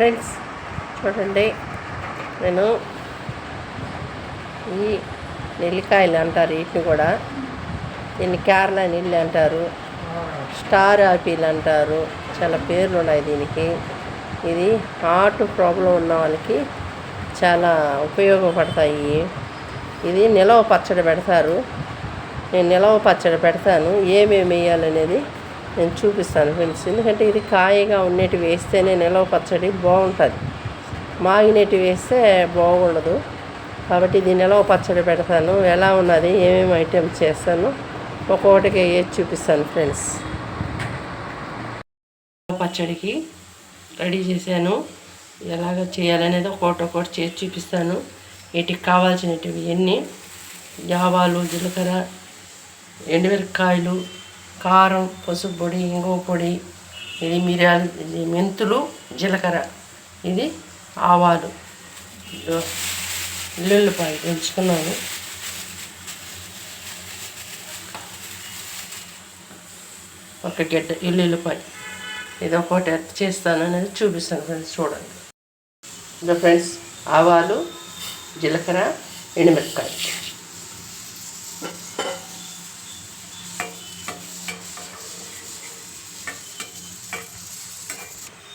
Friends చూడండి. నేను ఈ నెల్లికాయలు అంటారు వీటిని కూడా. దీన్ని కేరళ నీళ్ళు అంటారు స్టార్ ఆపిల్ అంటారు చాలా పేర్లు ఉన్నాయి దీనికి. ఇది హార్ట్ ప్రాబ్లం ఉన్న వాళ్ళకి చాలా ఉపయోగపడతాయి. ఇది నిలవ పచ్చడి పెడతారు. నేను నిలవ పచ్చడి పెడతాను. ఏమేమి వేయాలనేది నేను చూపిస్తాను ఫ్రెండ్స్. ఎందుకంటే ఇది కాయగా ఉండేటి వేస్తేనే నిలవ పచ్చడి బాగుంటుంది. మాగినట్టు వేస్తే బాగుండదు. కాబట్టి ఇది నిలవ పచ్చడి పెడతాను. ఎలా ఉన్నది ఏమేమి ఐటమ్స్ చేస్తాను ఒక్కొక్కటికి వేసి చూపిస్తాను ఫ్రెండ్స్. పచ్చడికి రెడీ చేశాను. ఎలాగ చేయాలనేది ఒక్కొక్కటి ఒక్కొక్కటి చేసి చూపిస్తాను. వీటికి కావాల్సినవి ఎన్ని? జావాలు జీలకర్ర ఎండుమిరపకాయలు కారం పసుపు పొడి ఇంగువ పొడి ఇది మిరియాలు ఇది మెంతులు జీలకర్ర ఇది ఆవాలు. ఎల్లుల్లిపాయ పెంచుకున్నాను ఒక గడ్డ ఎల్లుల్లిపాయ ఇది ఒకటి చేస్తాను అనేది చూపిస్తాను ఫ్రెండ్స్ చూడండి. ఇదో ఫ్రెండ్స్ ఆవాలు జీలకర్ర ఎండుమిరపకాయ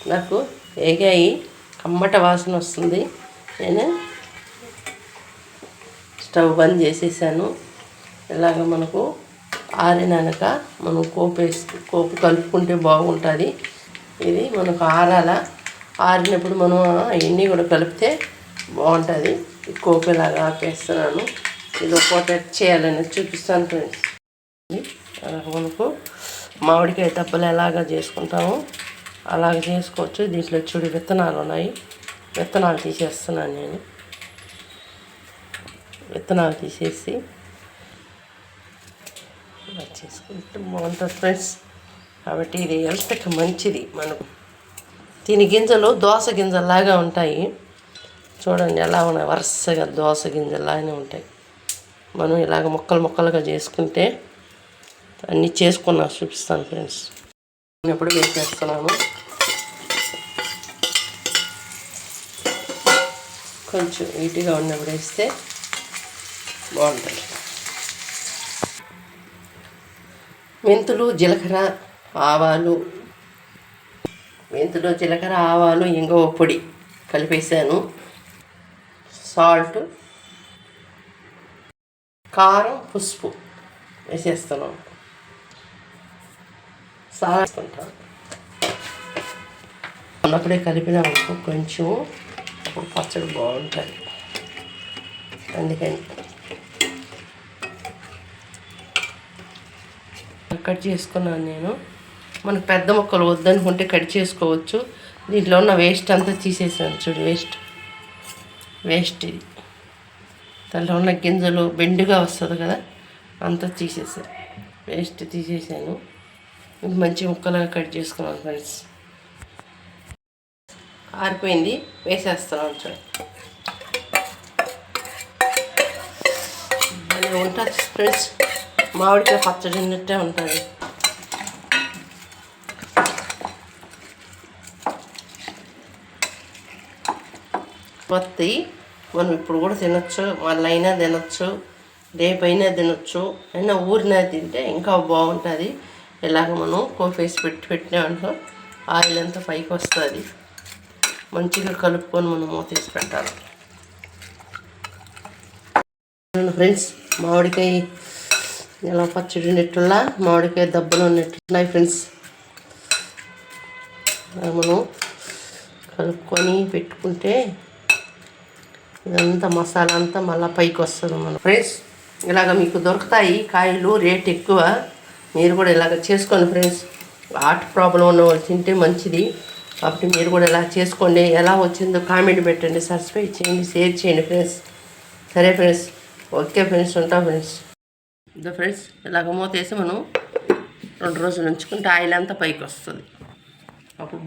నాకు ఏగాయి కమ్మట వాసన వస్తుంది. నేను స్టవ్ బంద్ చేసేసాను. ఇలాగ మనకు ఆరినాక మనం కోపు కోపు కలుపుకుంటే బాగుంటుంది. ఇది మనకు ఆరాల. ఆరినప్పుడు మనం అవన్నీ కూడా కలిపితే బాగుంటుంది. ఈ కోపు ఇలాగ ఆపేస్తున్నాను. ఇది ఒక్కోటి చేయాలని చూపిస్తాను ఫ్రెండ్స్. అలాగ మనకు మామిడికాయ తప్పలు ఎలాగ చేసుకుంటాము అలాగ చేసుకోవచ్చు. దీంట్లో చూడు విత్తనాలు ఉన్నాయి. విత్తనాలు తీసేస్తున్నాను నేను. విత్తనాలు తీసేసి చేసుకుంటే బాగుంటుంది ఫ్రెండ్స్. కాబట్టి ఇది హెల్త్కి మంచిది మనకు దీని గింజలు దోస గింజల్లాగా ఉంటాయి. చూడండి ఎలా ఉన్నాయి. వరుసగా దోస గింజల్లాగానే ఉంటాయి. మనం ఇలాగ ముక్కలు ముక్కలుగా చేసుకుంటే అన్నీ చేసుకున్నా చూపిస్తాను ఫ్రెండ్స్. ఎప్పుడు వేసేస్తున్నాను కొంచెం నీట్గా ఉన్నప్పుడు వేస్తే బాగుంటుంది. మెంతులు జీలకర్ర ఆవాలు. మెంతులు జీలకర్ర ఆవాలు ఇంగో పొడి కలిపేసాను సాల్ట్ కారం పసుపు వేసేస్తున్నాం. సాగుకుంటాను ఉన్నప్పుడే కలిపినాము కొంచెం అప్పుడు పచ్చడి బాగుంటుంది అందుకని. కట్ చేసుకున్నాను నేను. మనకు పెద్ద ముక్కలు వద్దనుకుంటే కట్ చేసుకోవచ్చు. దీంట్లో ఉన్న వేస్ట్ అంతా తీసేసాను చూడు వేస్ట్. వేస్ట్ ఇది. దాంట్లో ఉన్న గింజలు బెండుగా వస్తుంది కదా అంతా తీసేసాను వేస్ట్ తీసేసాను. మంచి ముక్కలుగా కట్ చేసుకున్నాను ఫ్రెండ్స్. ఆరిపోయింది. వేసేస్తున్నాను చూడండి అది ఉంటుంది ఫ్రెండ్స్ మామిడికాయ పచ్చడి ఉన్నట్టే ఉంటుంది. పత్తి మనం ఇప్పుడు కూడా తినొచ్చు వాళ్ళైనా తినొచ్చు రేపైనా తినొచ్చు అయినా ఊరినా తింటే ఇంకా బాగుంటుంది. ఇలాగ మనం కోఫేసి పెట్టి పెట్టినామంటే ఆయిల్ అంతా పైకి వస్తుంది. మంచిగా కలుపుకొని మనం తీసి పెట్టాలి. ఫ్రెండ్స్ మామిడికాయ ఎలా పచ్చడి నెట్టులా మామిడికాయ దెబ్బలు ఉన్నట్టున్నాయి ఫ్రెండ్స్. మనం కలుపుకొని పెట్టుకుంటే ఇదంతా మసాలా అంతా మళ్ళీ పైకి వస్తుంది మనం ఫ్రెండ్స్ ఇలాగ మీకు దొరుకుతాయి కాయలు రేట్ ఎక్కువ. మీరు కూడా ఇలాగ చేసుకోండి ఫ్రెండ్స్. హార్ట్ ప్రాబ్లం ఉన్న వాళ్ళు తింటే మంచిది. కాబట్టి మీరు కూడా ఇలా చేసుకోండి. ఎలా వచ్చిందో కామెంట్ పెట్టండి సబ్స్క్రైబ్ చేయండి షేర్ చేయండి ఫ్రెండ్స్. సరే ఫ్రెండ్స్ ఓకే ఫ్రెండ్స్ ఉంటాం ఫ్రెండ్స్. ఇదో ఫ్రెండ్స్ ఇలాగ మూతేసి మనం రెండు రోజులు ఉంచుకుంటే ఆయిల్ అంతా పైకి వస్తుంది. అప్పుడు